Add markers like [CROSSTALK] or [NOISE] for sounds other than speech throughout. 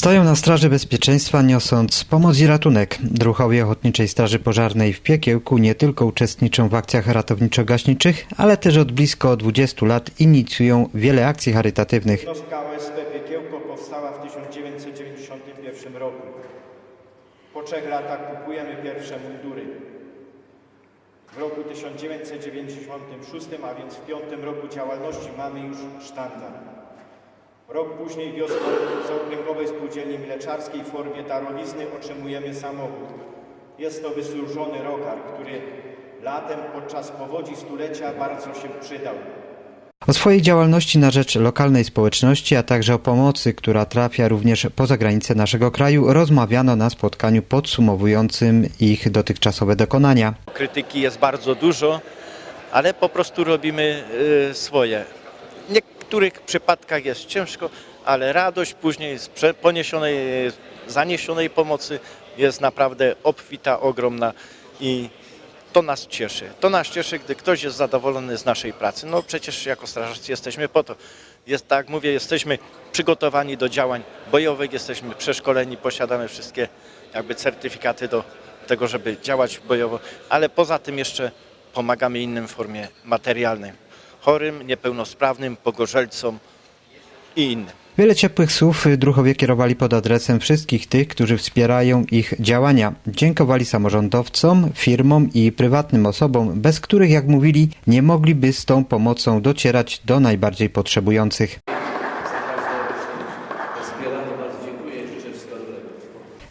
Stoją na straży bezpieczeństwa, niosąc pomoc i ratunek. Druhowie Ochotniczej Straży Pożarnej w Piekiełku nie tylko uczestniczą w akcjach ratowniczo-gaśniczych, ale też od blisko 20 lat inicjują wiele akcji charytatywnych. Jednostka OSP Piekiełko powstała w 1991 roku. Po trzech latach kupujemy pierwsze mundury. W roku 1996, a więc w piątym roku działalności mamy już sztandar. Rok później wiosną z Okręgowej Spółdzielni Mleczarskiej w formie darowizny otrzymujemy samochód. Jest to wysłużony rokar, który latem podczas powodzi stulecia bardzo się przydał. O swojej działalności na rzecz lokalnej społeczności, a także o pomocy, która trafia również poza granice naszego kraju, rozmawiano na spotkaniu podsumowującym ich dotychczasowe dokonania. Krytyki jest bardzo dużo, ale po prostu robimy y, swoje. Niektórych przypadkach jest ciężko, ale radość później z poniesionej, zaniesionej pomocy jest naprawdę obfita, ogromna i to nas cieszy. To nas cieszy, gdy ktoś jest zadowolony z naszej pracy. No przecież jako strażacy jesteśmy po to. Jest tak, mówię, jesteśmy przygotowani do działań bojowych, jesteśmy przeszkoleni, posiadamy wszystkie jakby certyfikaty do tego, żeby działać bojowo, ale poza tym jeszcze pomagamy innym w formie materialnej. Chorym, niepełnosprawnym, pogorzelcom i innym. Wiele ciepłych słów druhowie kierowali pod adresem wszystkich tych, którzy wspierają ich działania. Dziękowali samorządowcom, firmom i prywatnym osobom, bez których, jak mówili, nie mogliby z tą pomocą docierać do najbardziej potrzebujących.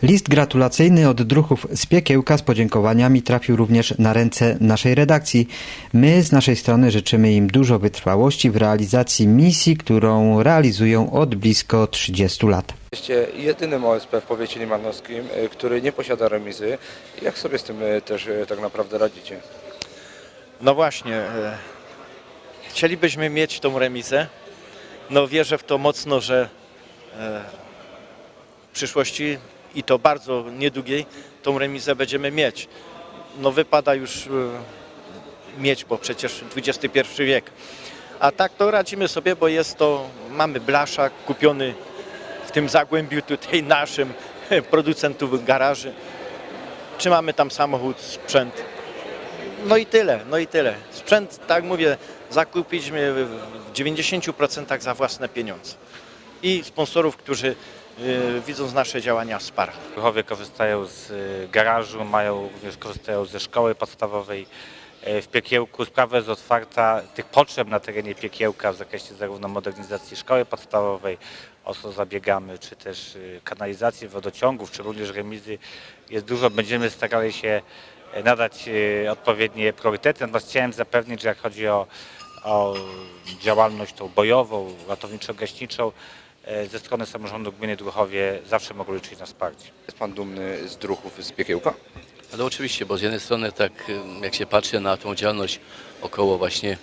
List gratulacyjny od druhów z Piekiełka z podziękowaniami trafił również na ręce naszej redakcji. My z naszej strony życzymy im dużo wytrwałości w realizacji misji, którą realizują od blisko 30 lat. Jesteście jedynym OSP w powiecie limanowskim, y, który nie posiada remizy. Jak sobie z tym y, też y, tak naprawdę radzicie? No właśnie, chcielibyśmy mieć tą remizę. No wierzę w to mocno, że w przyszłości i to bardzo niedługiej tą remizę będziemy mieć. No wypada już e, mieć, bo przecież XXI wiek. A tak to radzimy sobie, bo jest to, mamy blaszak kupiony w tym zagłębiu tutaj naszym [LAUGHS] producentów garaży. Trzymamy tam samochód, sprzęt. No i tyle, no i tyle. Sprzęt, tak mówię, zakupiliśmy w 90% za własne pieniądze. I sponsorów, którzy y, widząc nasze działania wsparli. Druhowie korzystają z y, garażu, mają również korzystają ze szkoły podstawowej e, w Piekiełku. Sprawa jest otwarta tych potrzeb na terenie Piekiełka w zakresie zarówno modernizacji szkoły podstawowej, o co zabiegamy, czy też y, kanalizacji wodociągów, czy również remizy. Jest dużo, będziemy starali się nadać y, odpowiednie priorytety. Natomiast chciałem zapewnić, że jak chodzi o, o działalność tą bojową, ratowniczo-gaśniczą, ze strony samorządu gminy Druchowie zawsze mogą liczyć na wsparcie. Jest Pan dumny z druhów z Piekiełka? No oczywiście, bo z jednej strony tak jak się patrzy na tą działalność około właśnie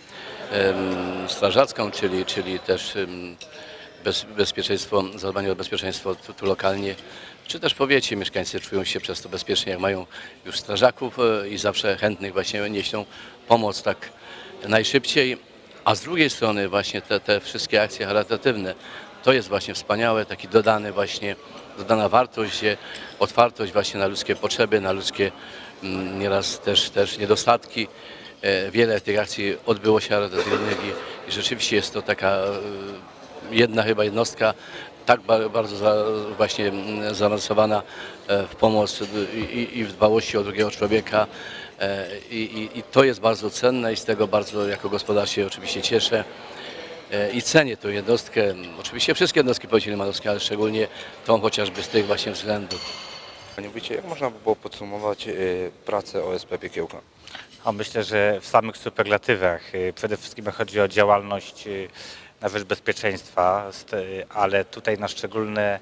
em, strażacką, czyli, czyli też em, bez, bezpieczeństwo, zadbanie o bezpieczeństwo tu, tu lokalnie, czy też powiecie mieszkańcy czują się przez to bezpiecznie, jak mają już strażaków e, i zawsze chętnych właśnie nieść tą pomoc tak najszybciej. A z drugiej strony właśnie te, te wszystkie akcje charytatywne, to jest właśnie wspaniałe, taki dodany właśnie, dodana wartość, gdzie otwartość właśnie na ludzkie potrzeby, na ludzkie mm, nieraz też, też niedostatki. E, Wiele tych akcji odbyło się charytatywnych i, rzeczywiście jest to taka e, jedna chyba jednostka tak ba- bardzo za, właśnie mm, zaawansowana e, w pomoc i, i- w dbałości o drugiego człowieka E, I, i, I to jest bardzo cenne i z tego bardzo jako gospodarz się oczywiście cieszę. E, I cenię tę jednostkę, oczywiście wszystkie jednostki powiecie limanowskie, ale szczególnie tą chociażby z tych właśnie względów. Panie Wójcie, jak można by było podsumować y, pracę OSP Piekiełka? A myślę, że w samych superlatywach y, przede wszystkim chodzi o działalność na rzecz bezpieczeństwa, st- ale tutaj na szczególne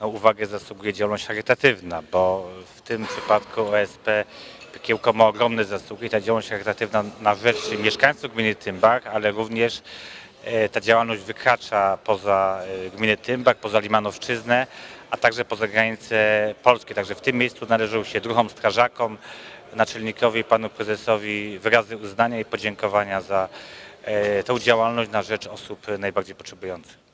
no, uwagę zasługuje działalność charytatywna, bo w tym przypadku OSP Piekiełko ma ogromne zasługi. Ta działalność charytatywna na rzecz mieszkańców gminy Tymbach, ale również e, ta działalność wykracza poza e, gminę Tymbach, poza Limanowszczyznę, a także poza granice Polskie. Także w tym miejscu należą się druhom strażakom, naczelnikowi, panu prezesowi wyrazy uznania i podziękowania za e, tą działalność na rzecz osób najbardziej potrzebujących.